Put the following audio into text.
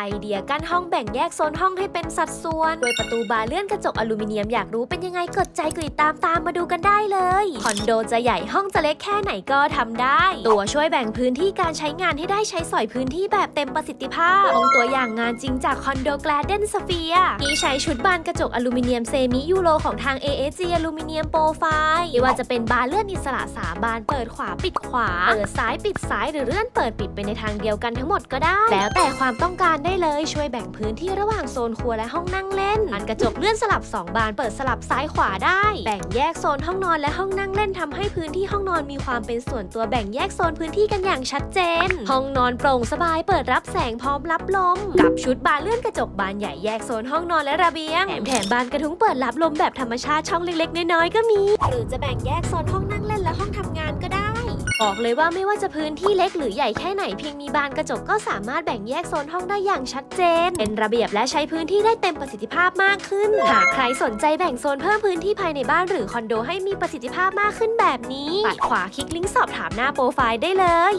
ไอเดียกั้นห้องแบ่งแยกโซนห้องให้เป็นสัดส่วนด้วยประตูบานเลื่อนกระจกอลูมิเนียมอยากรู้เป็นยังไงกดใจกดติดตามตามมาดูกันได้เลยคอนโดจะใหญ่ห้องจะเล็กแค่ไหนก็ทำได้ ตัวช่วยแบ่งพื้นที่การใช้งานให้ได้ใช้สอยพื้นที่แบบเต็มประสิทธิภาพองตัวอย่างงานจริงจากคอนโดแกลเดนสเฟียที่ใช้ชุดบานกระจกอลูมิเนียมเซมิยูโรของทาง ASG อลูมิเนียมโปรไฟล์ไม่ว่าจะเป็นบานเลื่อนอิสระสาบานเปิดขวาปิดขวาเปิดซ้ายปิดซ้ายหรือเลื่อนเปิดปิดไปในทางเดียวกันทั้งหมดก็ได้ แล้วแต่ความต้องการได้เลย ช่วยแบ่งพื้นที่ระหว่างโซนครัวและห้องนั่งเล่นบานกระจกเลื่อนสลับ 2 บานเปิดสลับซ้ายขวาได้ แบ่งแยกโซนห้องนอนและห้องนั่งเล่นทำให้พื้นที่ห้องนอนมีความเป็นส่วนตัวแบ่งแยกโซนพื้นที่กันอย่างชัดเจน ห้องนอนโปร่งสบายเปิดรับแสงพร้อมรับลม กับชุดบานเลื่อนกระจกบานใหญ่แยกโซนห้องนอนและระเบียง แถมแถมบานกระทุ้งเปิดรับลมแบบธรรมชาติช่องเล็กๆน้อยๆก็มี หรือจะแบ่งแยกโซนห้องนั่งเล่นและห้องทำงาน บอกเลยว่าไม่ว่าจะพื้นที่เล็กหรือใหญ่แค่ไหนเพียงมีบานกระจกก็สามารถแบ่งแยกโซนห้องได้อย่างชัดเจน เป็นระเบียบและใช้พื้นที่ได้เต็มประสิทธิภาพมากขึ้น หากใครสนใจแบ่งโซนเพิ่มพื้นที่ภายในบ้านหรือคอนโดให้มีประสิทธิภาพมากขึ้นแบบนี้ปัดขวาคลิกลิงก์สอบถามหน้าโปรไฟล์ได้เลย